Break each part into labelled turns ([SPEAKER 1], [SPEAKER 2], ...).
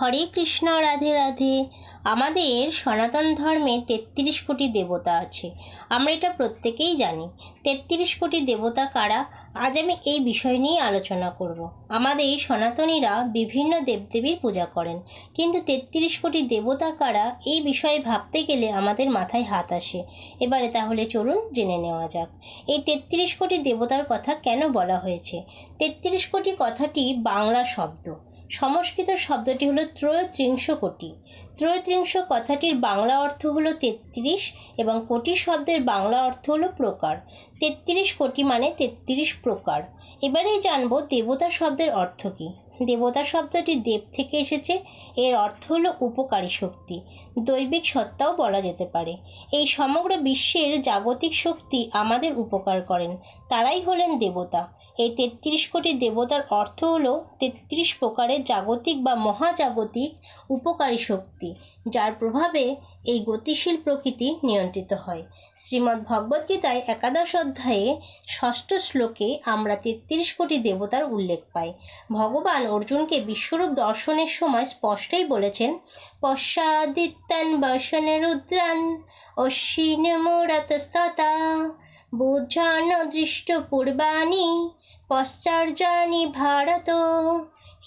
[SPEAKER 1] হরে কৃষ্ণ, রাধে রাধে। আমাদের সনাতন ধর্মে তেত্রিশ কোটি দেবতা আছে। আমরা এটা প্রত্যেকেই জানি। তেত্রিশ কোটি দেবতা কারা? আজ আমি এই বিষয় নিয়ে আলোচনা করব। আমাদের সনাতনীরা বিভিন্ন দেবদেবীর পূজা করেন। কিন্তু তেত্রিশ কোটি দেবতা কারা? এই বিষয়ে ভাবতে গেলে আমাদের মাথায় হাত আসে। এবারে তাহলে চলুন জেনে নেওয়া যাক। এই তেত্রিশ কোটি দেবতার কথা কেন বলা হয়েছে? তেত্রিশ কোটি কথাটি বাংলা শব্দ। সংস্কৃত শব্দটি হলো ত্রয়োত্রিংশ কোটি ত্রয়ত্রিংশ কথাটির বাংলা অর্থ হলো তেত্রিশ এবং কোটি শব্দের বাংলা অর্থ হলো প্রকার। তেত্রিশ কোটি মানে তেত্রিশ প্রকার। এবারে জানব দেবতা শব্দের অর্থ কী। দেবতা শব্দটি দেব থেকে এসেছে। এর অর্থ হলো উপকারী শক্তি। দৈবিক সত্তাও বলা যেতে পারে। এই সমগ্র বিশ্বের জাগতিক শক্তি আমাদের উপকার করেন। তারাই হলেন দেবতা। এই তেত্রিশ কোটি দেবতার অর্থ হলো তেত্রিশ প্রকারের জাগতিক বা মহাজাগতিক উপকারী শক্তি, যার প্রভাবে এই গতিশীল প্রকৃতি নিয়ন্ত্রিত হয়। শ্রীমদ্ ভগবদ্গীতায় একাদশ অধ্যায়ে ষষ্ঠ শ্লোকে আমরা তেত্রিশ কোটি দেবতার উল্লেখ পাই। ভগবান অর্জুনকে বিশ্বরূপ দর্শনের সময় স্পষ্টই বলেছেন, পশ্চাদিত্যান বর্ষণ রুদ্রান অশ্বিন বুঝান দৃষ্ট পূর্বাণী পশ্চার্যানি ভারত।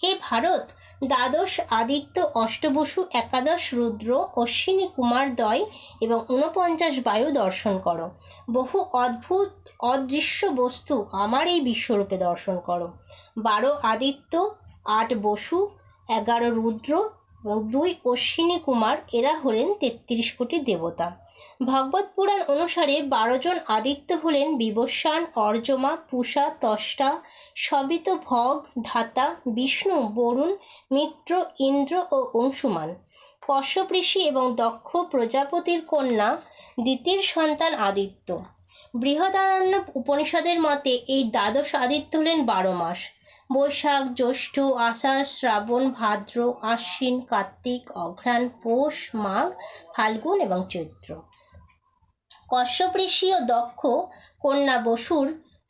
[SPEAKER 1] হে ভারত, দ্বাদশ আদিত্য অষ্টবসু একাদশ রুদ্র অশ্বিনী কুমার দয় এবং ঊনপঞ্চাশ বায়ু দর্শন করো। বহু অদ্ভুত, অদৃশ্য বস্তু আমার এই বিশ্বরূপে দর্শন করো। বারো আদিত্য, আট বসু, এগারো রুদ্র এবং দুই অশ্বিনী কুমার, এরা হলেন তেত্রিশ কোটি দেবতা। ভগবত পুরাণ অনুসারে বারো জন আদিত্য হলেন বিবস্বান অর্জমা, পূষা, তষ্টা সবিত ভগ, ধাতা, বিষ্ণু, বরুণ, মিত্র, ইন্দ্র ও অংশুমান। কশ্যপ ঋষি এবং দক্ষ প্রজাপতির কন্যা দ্বিতীয় সন্তান আদিত্য। বৃহদারণ্য উপনিষদের মতে এই দ্বাদশ আদিত্য হলেন বারো মাস। বৈশাখ, জ্যৈষ্ঠ, আষাঢ়, শ্রাবণ, ভাদ্র, আশ্বিন, কার্তিক, অঘ্রাণ, পৌষ, মাঘ, ফাল্গুন এবং চৈত্র। কশ্যপ ঋষি ও দক্ষ কন্যা বসুর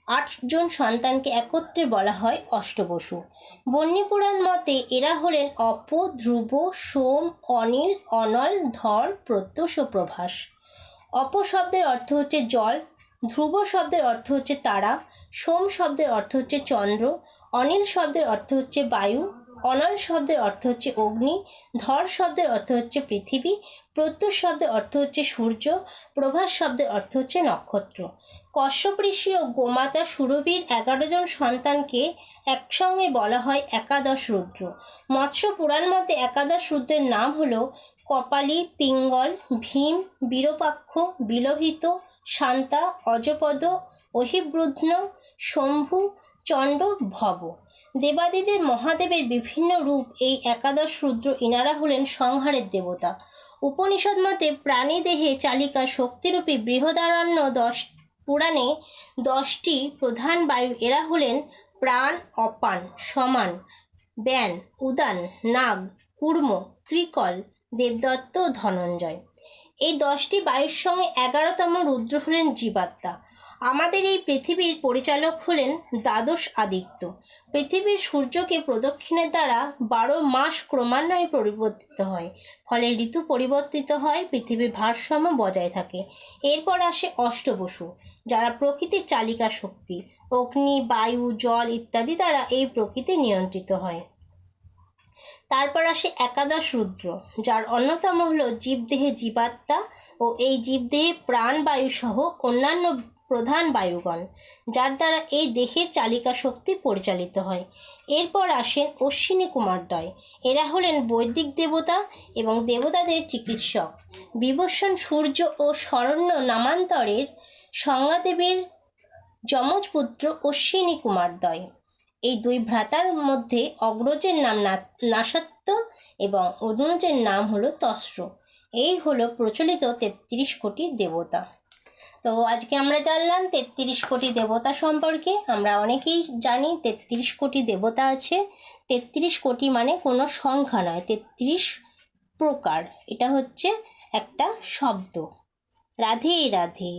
[SPEAKER 1] আটজন সন্তানকে একত্রে বলা হয় অষ্টবসু। বন্যপুরাণ মতে এরা হলেন অপ, ধ্রুব, সোম, অনিল, অনল, ধর, প্রত্যুষ ও প্রভাস। অপ শব্দের অর্থ হচ্ছে জল, ধ্রুব শব্দের অর্থ হচ্ছে তারা, সোম শব্দের অর্থ হচ্ছে চন্দ্র অনিল শব্দের অর্থ হচ্ছে বায়ু, অনল শব্দের অর্থ হচ্ছে অগ্নি, ধর শব্দের অর্থ হচ্ছে পৃথিবী, প্রত্যুষ শব্দের অর্থ হচ্ছে সূর্য, প্রভাস শব্দের অর্থ হচ্ছে নক্ষত্র। কশ্যপ ঋষি ও গোমাতা সুরভীর এগারো জন সন্তানকে একসঙ্গে বলা হয় একাদশ রুদ্র। মৎস্য পুরাণ মতে একাদশ রুদ্রের নাম হল কপালী, পিঙ্গল, ভীম, বীরপাক্ষ, বিলোহিত, শান্তা, অজপদ অহিবৃধ্ন শম্ভু চণ্ড ভব। দেবাদিদেব মহাদেবের বিভিন্ন রূপ এই একাদশ রুদ্র ইনারা হলেন সংহারের দেবতা। উপনিষদ মতে প্রাণী দেহে চালিকা শক্তিরূপী বৃহদারণ্য দশ পুরাণে দশটি প্রধান বায়ু এরা হলেন প্রাণ, অপান, সমান, ব্যান, উদান, নাগ, কুর্ম ক্রিকল দেবদত্ত, ধনঞ্জয়। এই দশটি বায়ুর সঙ্গে এগারোতম রুদ্র হলেন জীবাত্মা। আমাদের এই পৃথিবীর পরিচালক হলেন দ্বাদশ আদিত্য। পৃথিবীর সূর্যকে প্রদক্ষিণের দ্বারা বারো মাস ক্রমান্বয়ে পরিবর্তিত হয়, ফলে ঋতু পরিবর্তিত হয়, পৃথিবীর ভারসাম্য বজায় থাকে। এরপর আসে অষ্টবসু যারা প্রকৃতির চালিকা শক্তি, অগ্নি, বায়ু, জল ইত্যাদি দ্বারা এই প্রকৃতি নিয়ন্ত্রিত হয়। তারপর আসে একাদশ রুদ্র, যার অন্যতম হল জীবদেহে জীবাত্মা ও এই জীবদেহে প্রাণবায়ু সহ অন্যান্য প্রধান বায়ুগণ, যার দ্বারা এই দেহের চালিকা শক্তি পরিচালিত হয়। এরপর আসেন অশ্বিনী কুমারদ্বয় এরা হলেন বৈদিক দেবতা এবং দেবতাদের চিকিৎসক। বিবস্বান সূর্য ও শরণ্য নামান্তরের সংজ্ঞাদেবীর যমজ পুত্র অশ্বিনী কুমারদ্বয় এই দুই ভ্রাতার মধ্যে অগ্রজের নাম নাসাত্য এবং অনুজের নাম হলো তস্র এই হলো প্রচলিত তেত্রিশ কোটি দেবতা। তো আজকে আমরা জানলাম তেত্রিশ কোটি দেবতা সম্পর্কে। আমরা অনেকেই জানি তেত্রিশ কোটি দেবতা আছে। তেত্রিশ কোটি মানে কোনো সংখ্যা নয়, তেত্রিশ প্রকার। এটা হচ্ছে একটা শব্দ। রাধে রাধে।